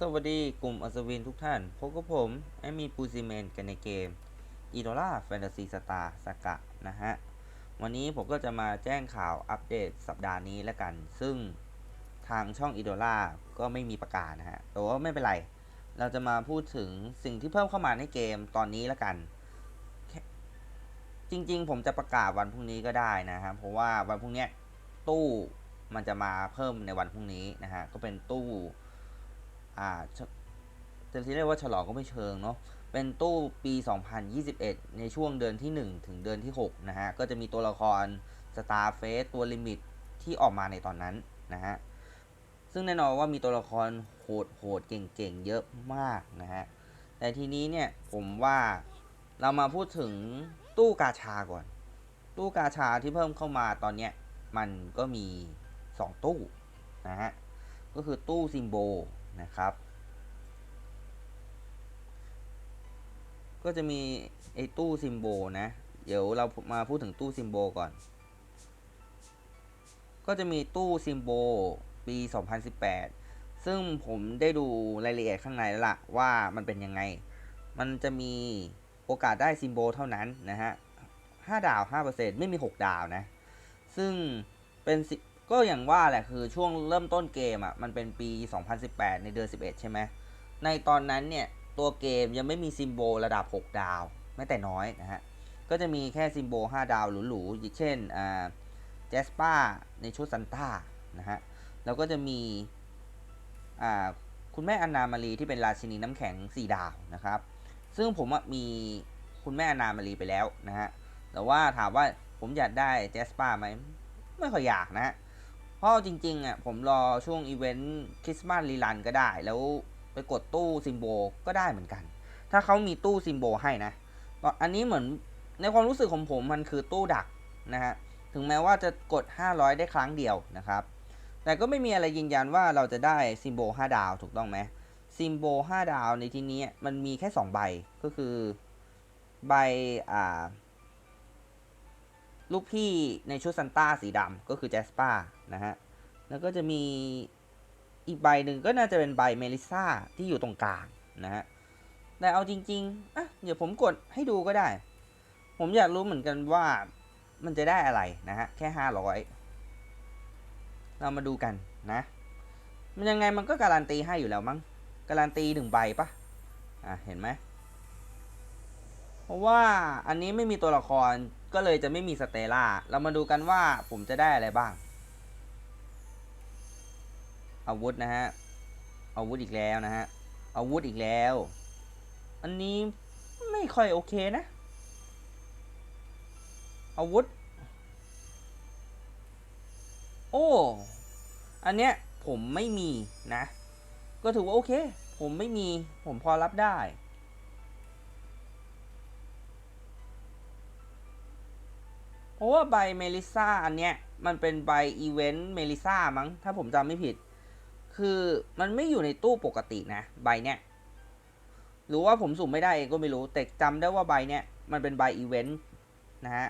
สวัสดีกลุ่มอัศวินทุกท่าน พบกับผม แอมมีปูซิเมนกันในเกมอีโดล่าแฟนตาซีสตาร์สกะนะฮะ วันนี้ผมก็จะมาแจ้งข่าวอัปเดตสัปดาห์นี้แล้วกัน ซึ่งทางช่องอีโดล่าก็ไม่มีประกาศนะฮะ แต่ว่าไม่เป็นไร เราจะมาพูดถึงสิ่งที่เพิ่มเข้ามาในเกมตอนนี้แล้วกัน จริงๆ ผมจะประกาศวันพรุ่งนี้ก็ได้นะครับ เพราะว่าวันพรุ่งนี้ตู้มันจะมาเพิ่มในวันพรุ่งนี้นะฮะ ก็เป็นตู้ อ่าจะเรียกว่าฉลองก็ไม่เชิงเนาะเป็นตู้ปี 2021 ในช่วงเดือนที่ 1 ถึงเดือนที่ 6 นะฮะ ก็จะมีตัวละคร Star f a c e ตัวลิมิตที่ออกมาในตอนนั้นนะฮะ ซึ่งแน่นอนว่ามีตัวละครโหดโหดเก่งๆ เยอะมากนะฮะ แต่ทีนี้เนี่ยผมว่าเรามาพูดถึงตู้กาชาก่อน ตู้กาชาที่เพิ่มเข้ามาตอนเนี้ยมันก็มี 2 ตู้นะฮะ ก็คือตู้ซิมโบ นะครับ ก็จะมีไอ้ตู้ซิมโบนะ เดี๋ยวเรามาพูดถึงตู้ซิมโบก่อน ก็จะมีตู้ซิมโบปี 2018 ซึ่งผมได้ดูรายละเอียดข้างในแล้วล่ะว่ามันเป็นยังไง มันจะมีโอกาสได้ซิมโบเท่านั้นนะฮะ 5 ดาว 5%ไม่มี 6 ดาวนะ ซึ่งเป็น ก็อย่างว่าแหละคือช่วงเริ่มต้นเกมอะ่ะมันเป็นปี 2018 ในเดือน 11 ใช่ไหมในตอนนั้นเนี่ย ตัวเกมยังไม่มีซิมโบระดับ 6 ดาวแม้แต่น้อยนะฮะ ก็จะมีแค่ซิมโบ5ดาวหรูๆอย่างเช่นอ่าแจสปาในชุดซันต้านะฮะ แล้วก็จะมีอ่าคุณแม่อนนามารีที่เป็นราชินีน้ำแข็ง 4 ดาวนะครับ ซึ่งผมมีคุณแม่อนนามารีไปแล้วนะฮะ แต่ว่าถามว่าผมอยากได้แจสปาไหมไม่ค่อยอยากนะฮะ ราะจริงๆอะผมรอช่วงอีเวนต์คริสต์มาสรีลันก็ได้ แล้วไปกดตู้ซิมโบก็ได้เหมือนกัน ถ้าเขามีตู้ซิมโบให้นะ อันนี้เหมือนในความรู้สึกของผมมันคือตู้ดักนะฮะ ถึงแม้ว่าจะกด 500 ได้ครั้งเดียวนะครับ แต่ก็ไม่มีอะไรยืนยันว่าเราจะได้ซิมโบ5ดาวถูกต้องไหมซิมโบ5ดาวในที่นี้มันมีแค่ 2 ใบก็คือใบอ่า ลูกพี่ในชุดซันต้าสีดำก็คือแจสปานะฮะ แล้วก็จะมีอีกใบหนึ่งก็น่าจะเป็นใบเมลิซ่าที่อยู่ตรงกลางนะฮะ แต่เอาจริงๆอะเดี๋ยวผมกดให้ดูก็ได้ ผมอยากรู้เหมือนกันว่ามันจะได้อะไรนะฮะ แค่ห้าร้อยเรามาดูกันนะ มันยังไงมันก็การันตีให้อยู่แล้วมั้ง การันตีหนึ่งใบปะอะเห็นไหม เพราะว่าอันนี้ไม่มีตัวละคร ก็เลยจะไม่มีสเตล่า เรามาดูกันว่าผมจะได้อะไรบ้าง อาวุธนะฮะ อาวุธอีกแล้วนะฮะ อาวุธอีกแล้ว อันนี้ไม่ค่อยโอเคนะ อาวุธ โอ้ อันเนี้ยผมไม่มีนะ ก็ถือว่าโอเค ผมไม่มี ผมพอรับได้ ราะว่าใบเมลิซ่าอันเนี้ยมันเป็นใบอีเวนต์เมลิซ่ามั้ง ถ้าผมจำไม่ผิด คือมันไม่อยู่ในตู้ปกตินะ ใบเนี้ยหรือว่าผมสุ่มไม่ได้เองก็ไม่รู้ แต่จำได้ว่าใบเนี้ยมันเป็นใบอีเวนต์นะฮะ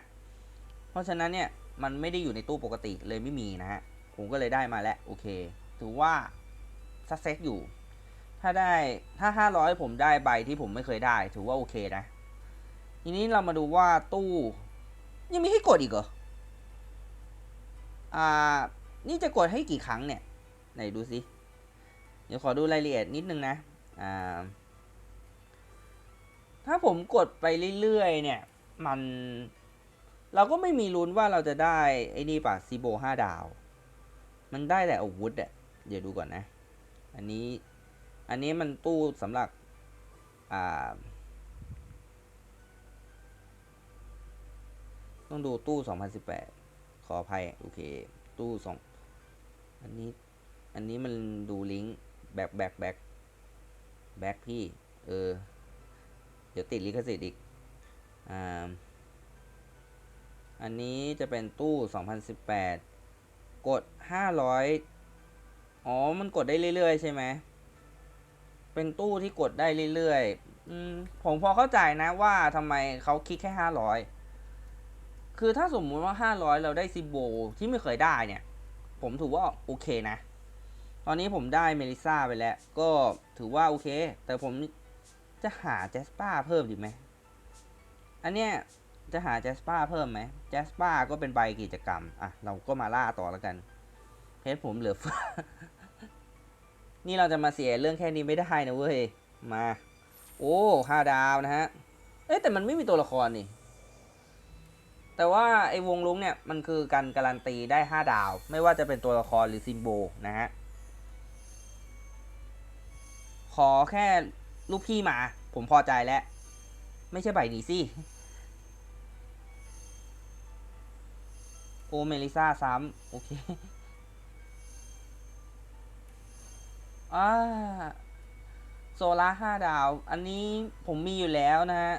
เพราะฉะนั้นเนี่ยมันไม่ได้อยู่ในตู้ปกติเลยไม่มีนะฮะ ผมก็เลยได้มาแล้วโอเค ถือว่าซักเซ็กอยู่ ถ้าได้ถ้า 500 ผมได้ใบที่ผมไม่เคยได้ ถือว่าโอเคนะ ทีนี้เรามาดูว่าตู้ ยังมีให้กดอีกเหรอ อ่า นี่จะกดให้กี่ครั้งเนี่ย ไหนดูสิ เดี๋ยวขอดูรายละเอียดนิดนึงนะ อ่า ถ้าผมกดไปเรื่อยๆ เนี่ย มัน เราก็ไม่มีลุ้นว่าเราจะได้ ไอ้นี่ป่ะซีโบห้าดาว มันได้แต่อาวุธอะเดี๋ยวดูก่อนนะ อันนี้ อันนี้มันตู้สำหรับ อ่า ต้องดูตู้ 2018 ขออภัย โอเค ตู้สองอันนี้ อันนี้มันดูลิงก์แบ็คแบ็คแบ็คแบ็คพี่ เออ เดี๋ยวติดลิขสิทธิ์อีก อ่า อันนี้จะเป็นตู้ 2018 กด 500 อ๋อ มันกดได้เรื่อยๆ ใช่ไหม เป็นตู้ที่กดได้เรื่อยๆอืมผมพอเข้าใจนะว่าทำไมเขาคิดแค่ 500 คือถ้าสมมุติว่า 500 เราได้ซิโบที่ไม่เคยได้เนี่ย ผมถือว่าโอเคนะ ตอนนี้ผมได้เมลิซ่าไปแล้ว ก็ถือว่าโอเค แต่ผมจะหาแจสปาเพิ่มดีไหม อันเนี้ยจะหาแจสปาเพิ่มไหมแจสปาก็เป็นใบกิจกรรม อะ เราก็มาล่าต่อแล้วกัน เพชรผมเหลือเฟือนี่เราจะมาเสียเรื่องแค่นี้ไม่ได้นะเว้ย มา โอ้ห้าดาวนะฮะ เอ๊ะแต่มันไม่มีตัวละครนี่ แต่ว่าไอ้วงลุงเนี่ยมันคือการการันตีได้ 5 ดาว ไม่ว่าจะเป็นตัวละครหรือซิมโบลนะฮะ ขอแค่ลูกพี่มา ผมพอใจแล้ว ไม่ใช่ใบนี้สิ โอเมลิซาซ้ำโอเคอ่าโซล่าห้าดาว อันนี้ผมมีอยู่แล้วนะฮะ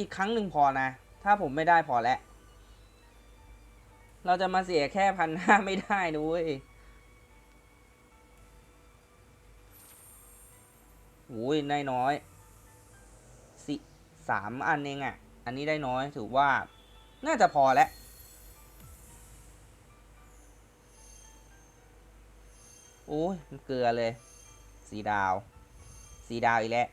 อีกครั้งหนึ่งพอนะ ถ้าผมไม่ได้พอแล้ว เราจะมาเสียแค่พันห้าไม่ได้นะเว้ยโอ้ยได้น้อยสิสามอันเองอะ่ะ อันนี้ได้น้อยถือว่า น่าจะพอแล้วโอ้ยมันเกลือเลย สีดาว สีดาวอีกแล้ว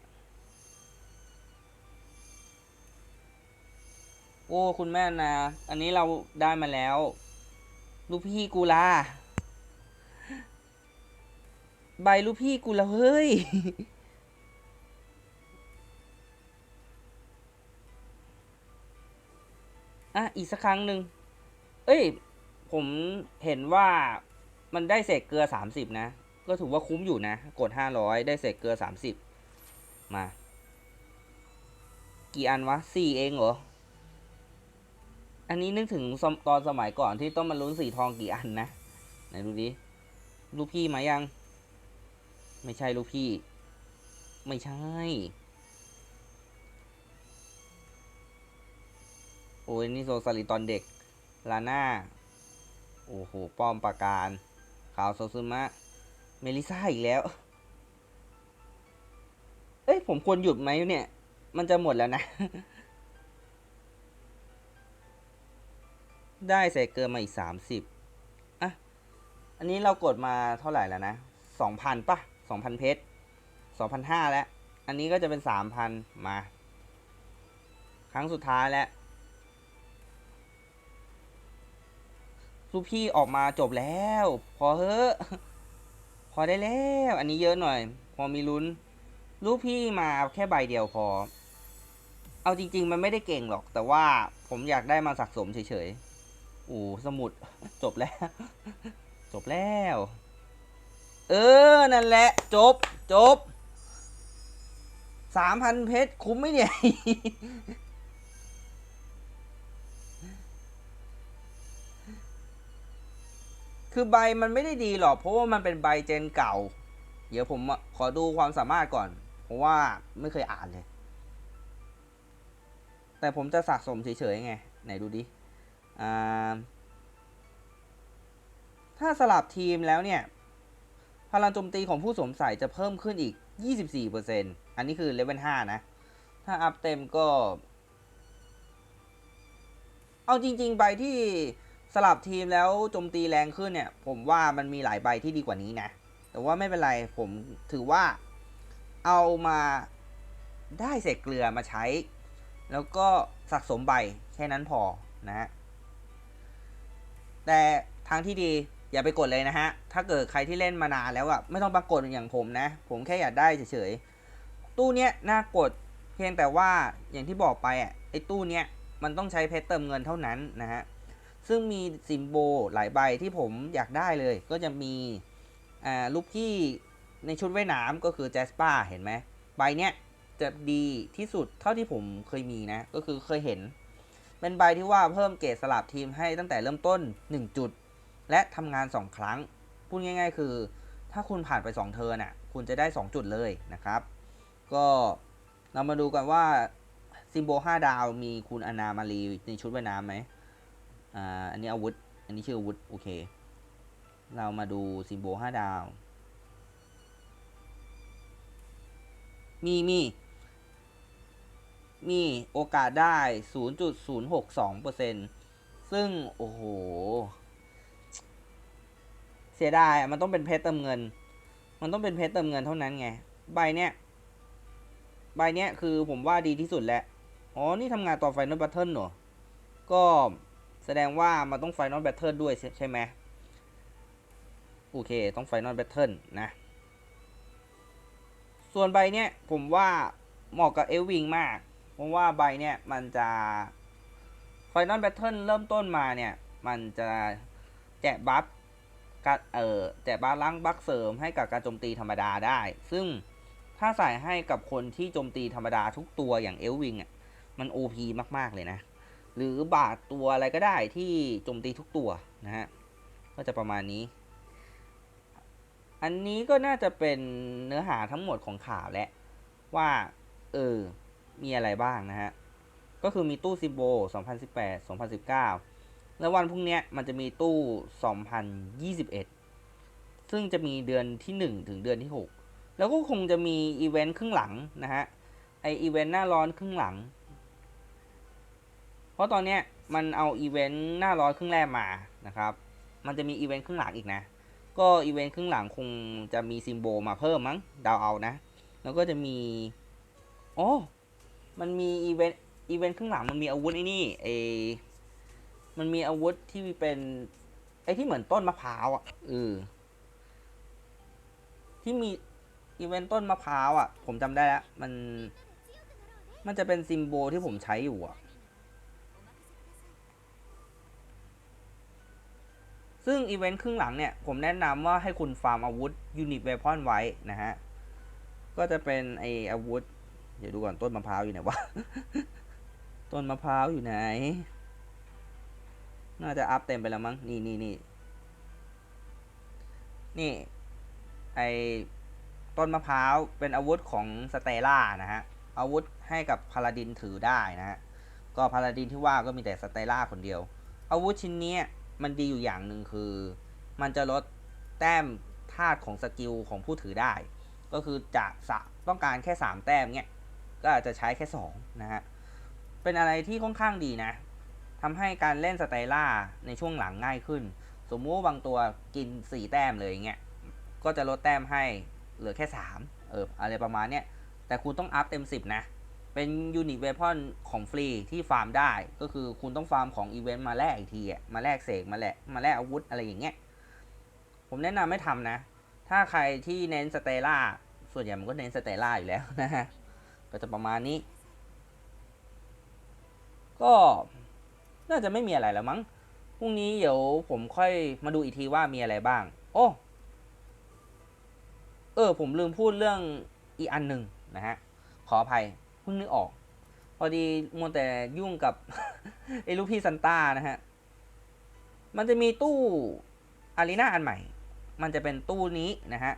โอ้คุณแม่นะ อันนี้เราได้มาแล้ว ลูกพี่กูลา ใบลูกพี่กูละเฮ้ย อะ อีกสักครั้งหนึ่ง เอ้ย ผมเห็นว่ามันได้เศษเกลือสามสิบนะ ก็ถือว่าคุ้มอยู่นะ กดห้าร้อยได้เศษเกลือสามสิบมา กี่อันวะสี่เองเหรอ อันนี้นึกถึงตอนสมัยก่อนที่ต้องมาลุ้นสีทองกี่อันนะ ไหนดูดิ ลูกพี่มายัง ไม่ใช่ลูกพี่ ไม่ใช่ โอ้ยนี่โซซาลิตอนเด็ก ลาน่า โอ้โห ป้อมปราการขาวโซซึมะ เมลิซ่าอีกแล้ว เอ้ย ผมควรหยุดไหมเนี่ย มันจะหมดแล้วนะ ได้ใส่เกินมาอีกสามสิบอะ อันนี้เรากดมาเท่าไหร่แล้วนะสองพันป่ะสองพันเพชรสองพันห้าแล้ว อันนี้ก็จะเป็นสามพันมา ครั้งสุดท้ายแล้วลูกพี่ออกมาจบแล้ว พอเฮ้อพอได้แล้ว อันนี้เยอะหน่อย พอมีลุ้น ลูกพี่มาแค่ใบเดียวพอ เอาจริง ๆ มันไม่ได้เก่งหรอก แต่ว่าผมอยากได้มาสะสมเฉยๆ อ้สมุดจบแล้ว จบแล้ว เออ นั่นแหละ จบ จบสามพันเพชรคุ้มไหมเนี่ย คือใบมันไม่ได้ดีหรอก เพราะว่ามันเป็นใบเจนเก่า เดี๋ยวผมขอดูความสามารถก่อน เพราะว่าไม่เคยอ่านเลย แต่ผมจะสะสมเฉยๆไง ไหนดูดิ ถ้าสลับทีมแล้วเนี่ย พลังโจมตีของผู้สวมใส่จะเพิ่มขึ้นอีก 24%อันนี้คือเลเวล5นะ ถ้าอัพเต็มก็ เอาจริง ๆ ใบที่สลับทีมแล้วโจมตีแรงขึ้นเนี่ย ผมว่ามันมีหลายใบที่ดีกว่านี้นะ แต่ว่าไม่เป็นไร ผมถือว่าเอามาได้เศษเกลือมาใช้ แล้วก็สะสมใบแค่นั้นพอนะฮะ แต่ทางที่ดีอย่าไปกดเลยนะฮะ ถ้าเกิดใครที่เล่นมานานแล้วอะไม่ต้องปรากฏอย่างผมนะ ผมแค่อยากได้เฉยๆ ตู้เนี้ยน่ากดเพียงแต่ว่าอย่างที่บอกไปอะไอ้ตู้เนี้ยมันต้องใช้เพชรเติมเงินเท่านั้นนะฮะ ซึ่งมีซิมโบลหลายใบที่ผมอยากได้เลย ก็จะมีอ่าลูกพี่ในชุดว่ายน้ำก็คือแจสปาเห็นไหมใบเนี้ยจะดีที่สุดเท่าที่ผมเคยมีนะ ก็คือเคยเห็น เป็นใบที่ว่าเพิ่มเกรดสลับทีมให้ตั้งแต่เริ่มต้น 1 จุด และทำงาน 2 ครั้ง พูดง่าย ๆ คือ ถ้าคุณผ่านไป 2 เทิร์น่ะคุณจะได้ 2 จุดเลยนะครับ ก็เรามาดูกันว่าซิมโบ5ดาวมีคุณอนามารีในชุดว่ายน้ำไหมอ่าอันนี้อาวุธ อันนี้ชื่ออาวุธ โอเค เรามาดูซิมโบ5ดาว มีมี มีโอกาสได้ 0.062%ซึ่ง โอ้โห เสียดายอะมันต้องเป็นเพชรเติมเงิน มันต้องเป็นเพชรเติมเงินเท่านั้นไง ใบเนี้ย ใบเนี้ยคือผมว่าดีที่สุดแล้ว อ๋อ นี่ทำงานต่อ Final Battle เหรอ ก็แสดงว่ามันต้อง Final Battle ด้วยใช่ไหมโอเค ต้อง Final Battle นะ ส่วนใบเนี้ยผมว่าเหมาะกับเอลวิงมาก เพราะว่าใบเนี้ยมันจะ Final Battle เริ่มต้นมาเนี่ย มันจะแจกบัฟการเอ่อแจกบัฟล้างบัฟเสริมให้กับการโจมตีธรรมดาได้ ซึ่งถ้าใส่ให้กับคนที่โจมตีธรรมดาทุกตัวอย่างเอลวิงอะมัน OP มากๆเลยนะ หรือบาดตัวอะไรก็ได้ที่โจมตีทุกตัวนะฮะก็จะประมาณนี้ อันนี้ก็น่าจะเป็นเนื้อหาทั้งหมดของข่าวแหละว่า เออ มีอะไรบ้างนะฮะ ก็คือมีตู้ซิโบ 2018 2019 แล้ววันพรุ่งนี้มันจะมีตู้ 2021 ซึ่งจะมีเดือนที่ 1 ถึงเดือนที่ 6 แล้วก็คงจะมีอีเวนต์ครึ่งหลังนะฮะ ไออีเวนต์หน้าร้อนครึ่งหลัง เพราะตอนเนี้ยมันเอาอีเวนต์หน้าร้อนครึ่งแรกมานะครับ มันจะมีอีเวนต์ครึ่งหลังอีกนะ ก็อีเวนต์ครึ่งหลังคงจะมีซิมโบมาเพิ่มมั้ง ดาวเอานะ แล้วก็จะมี โอ้ มันมีอีเวนต์อีเวนต์ครึ่งหลังมันมีอาวุธไอ้นี่ไอมันมีอาวุธที่เป็นไอที่เหมือนต้นมะพร้าวอะเออที่มีอีเวนต์ต้นมะพร้าวอะ ผมจำได้แล้ว มัน มันจะเป็นซิมโบลที่ผมใช้อยู่อะ ซึ่งอีเวนต์ครึ่งหลังเนี่ย ผมแนะนำว่าให้คุณฟาร์มอาวุธยูนิตเวพอนไว้นะฮะ ก็จะเป็นไออาวุธ เดี๋ยวดูก่อนต้นมะพร้าวอยู่ไหนวะ ต้นมะพร้าวอยู่ไหน น่าจะอัพเต็มไปแล้วมั้ง นี่นี่นี่ นี่ ไอต้นมะพร้าวเป็นอาวุธของสเตล่านะฮะ อาวุธให้กับพาลาดินถือได้นะฮะ ก็พาลาดินที่ว่าก็มีแต่สเตล่าคนเดียว อาวุธชิ้นนี้มันดีอยู่อย่างหนึ่งคือ มันจะลดแต้มธาตุของสกิลของผู้ถือได้ ก็คือจะะต้องการแค่ 3 แต้มเนี้ย ก็อาจจะใช้แค่2นะฮะ เป็นอะไรที่ค่อนข้างดีนะทำให้การเล่นสไตล่าในช่วงหลังง่ายขึ้น สมมุติว่าบางตัวกิน 4 แต้มเลยอย่างเงี้ย ก็จะลดแต้มให้เหลือแค่ 3 เอออะไรประมาณเนี้ย แต่คุณต้องอัพเต็ม 10 นะ เป็นยูนิตเวพอนของฟรีที่ฟาร์มได้ ก็คือคุณต้องฟาร์มของอีเวนต์มาแลกอีกทีอะ มาแลกเสก มาแลก มาแลกอาวุธอะไรอย่างเงี้ย ผมแนะนำไม่ทำนะ ถ้าใครที่เน้นสเตล่า ส่วนใหญ่มันก็เน้นสเตล่าอยู่แล้วนะฮะ ก็จะประมาณนี้ ก็น่าจะไม่มีอะไรแล้วมั้งพรุ่งนี้เดี๋ยวผมค่อยมาดูอีกทีว่ามีอะไรบ้าง โอ้ เออ ผมลืมพูดเรื่องอีกอันหนึ่งนะฮะ ขออภัยเพิ่งนึกออก พอดีมัวแต่ยุ่งกับไอ้ลูกพี่ซันต้านะฮะ มันจะมีตู้อารีนาอันใหม่ มันจะเป็นตู้นี้นะฮะ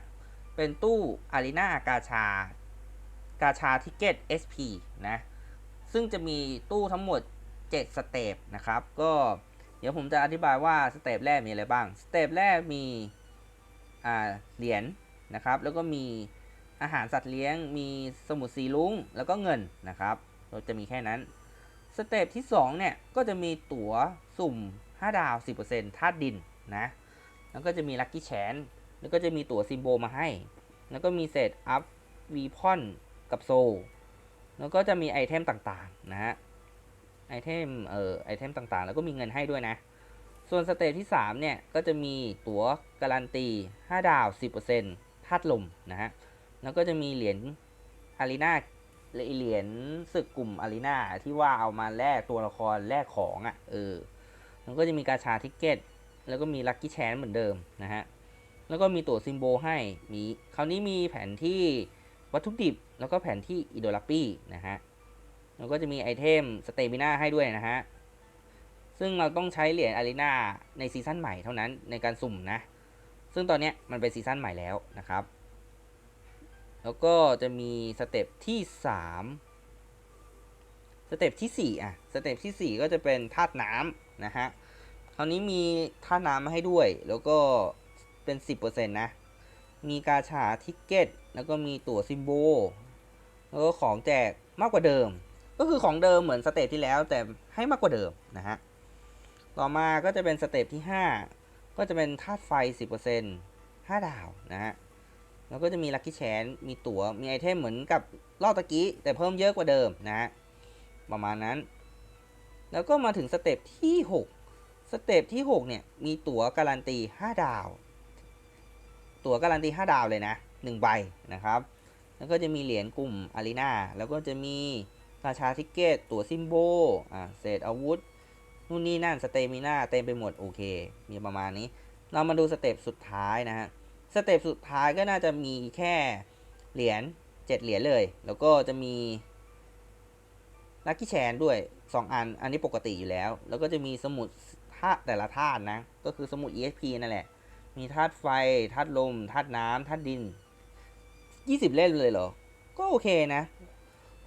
เป็นตู้อารีนากาชา กาชาทิเก็ต SP นะ ซึ่งจะมีตู้ทั้งหมด 7 สเตปนะครับ ก็เดี๋ยวผมจะอธิบายว่าสเตปแรกมีอะไรบ้าง สเตปแรกมีเหรียญนะครับ แล้วก็มีอาหารสัตว์เลี้ยง มีสมุดสีลุ้ง แล้วก็เงินนะครับ เราจะมีแค่นั้น สเตปที่ 2 เนี่ย ก็จะมีตั๋วสุ่ม 5 ดาว 10%ธาตุดินนะ แล้วก็จะมีลัคกี้แชน แล้วก็จะมีตั๋วซิมโบมาให้ แล้วก็มีเศษอัพวีพอน กับโซแล้วก็จะมีไอเทมต่างๆนะฮะไอเทมเอ่อไอเทมต่างๆ แล้วก็มีเงินให้ด้วยนะ ส่วนสเตจที่ 3 เนี่ย ก็จะมีตั๋วการันตี 5 ดาว 10%ธาตุลมนะฮะ แล้วก็จะมีเหรียญอารีนาเหรียญศึกกลุ่มอารีนาที่ว่าเอามาแลกตัวละครแลกของอะ่ะเออแล้วก็จะมีกาชาทิกเก็ต แล้วก็มีลัคกี้แชนเหมือนเดิมนะฮะ แล้วก็มีตั๋วซิมโบให้มีคราวนี้มีแผนที่ วัตถุดิบ แล้วก็แผนที่อิโดลาปี้นะฮะ แล้วก็จะมีไอเทมสเตมิน่าให้ด้วยนะฮะ ซึ่งเราต้องใช้เหรียญอารีนาในซีซั่นใหม่เท่านั้นในการสุ่มนะ ซึ่งตอนนี้มันเป็นซีซั่นใหม่แล้วนะครับ แล้วก็จะมีสเต็ปที่3สเต็ปที่4อะ สเต็ปที่ 4 ก็จะเป็นธาตุน้ำนะฮะ คราวนี้มีธาตุน้ำมาให้ด้วย แล้วก็เป็น 10%นะ มีกาชาทิกเก็ต แล้วก็มีตั๋วซิมโบ แล้วก็ของแจกมากกว่าเดิม ก็คือของเดิมเหมือนสเตจที่แล้วแต่ให้มากกว่าเดิมนะฮะ ต่อมาก็จะเป็นสเตจที่ 5 ก็จะเป็นธาตุไฟ 10% 5 ดาวนะฮะ แล้วก็จะมีลัคกี้แชน มีตัว๋ว มีไอเทมเหมือนกับรอบตะกี้ แต่เพิ่มเยอะกว่าเดิมนะฮะ ประมาณนั้น แล้วก็มาถึงสเต็ปที่ 6 สเต็ปที่ 6 เนี่ย มีตั๋วการันตี 5 ดาว ตั๋วการันตี 5 ดาวเลยนะ1ใบนะครับ แล้วก็จะมีเหรียญกลุ่มอารีนาแล้วก็จะมีราชาทิกเก็ต ตั๋วซิมโบอ่าเศษอาวุธ นู่นนี่นั่นสเตมิน่าเต็มไปหมด โอเค มีประมาณนี้ เรามาดูสเต็ปสุดท้ายนะฮะ สเต็ปสุดท้ายก็น่าจะมีแค่เหรียญ7เหรียญเลย แล้วก็จะมีลัคกี้แชนด้วย 2 อัน อันนี้ปกติอยู่แล้ว แล้วก็จะมีสมุดธาตุแต่ละธาตุนะ ก็คือสมุด EXP นั่นแหละ มีธาตุไฟธาตุลมธาตุน้ำธาตุดิน 20 เล่นเลยเหรอ ก็โอเคนะ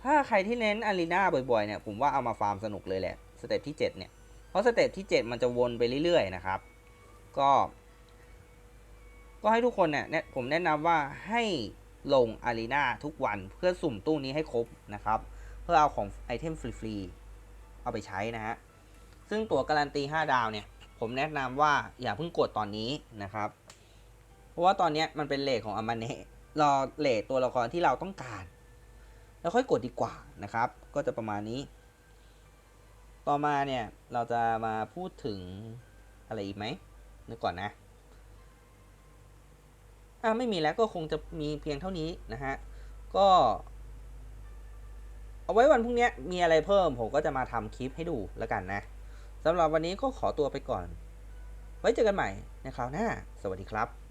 ถ้าใครที่เน้นอารีนาบ่อยๆเนี่ย ผมว่าเอามาฟาร์มสนุกเลยแหละ สเต็ปที่ 7 เนี่ย เพราะสเต็ปที่ 7 มันจะวนไปเรื่อยๆนะครับ ก็ ก็ให้ทุกคนเนี่ยแนะผมแนะนำว่าให้ลงอารีนาทุกวันเพื่อสุ่มตู้นี้ให้ครบนะครับ เพื่อเอาของไอเทมฟรีๆเอาไปใช้นะฮะ ซึ่งตัวการันตี 5 ดาวเนี่ย ผมแนะนำว่าอย่าเพิ่งกดตอนนี้นะครับ เพราะว่าตอนนี้มันเป็นเลทของอามาเนะรอเลทตัวละครที่เราต้องการ แล้วค่อยกดดีกว่านะครับ ก็จะประมาณนี้ ต่อมาเนี่ยเราจะมาพูดถึงอะไรอีกไหมนึกก่อนนะอ่าไม่มีแล้วก็คงจะมีเพียงเท่านี้นะฮะ ก็ เอาไว้วันพรุ่งนี้มีอะไรเพิ่มผมก็จะมาทำคลิปให้ดูแล้วกันนะ สำหรับวันนี้ก็ขอตัวไปก่อน ไว้เจอกันใหม่ในคราวหน้า สวัสดีครับ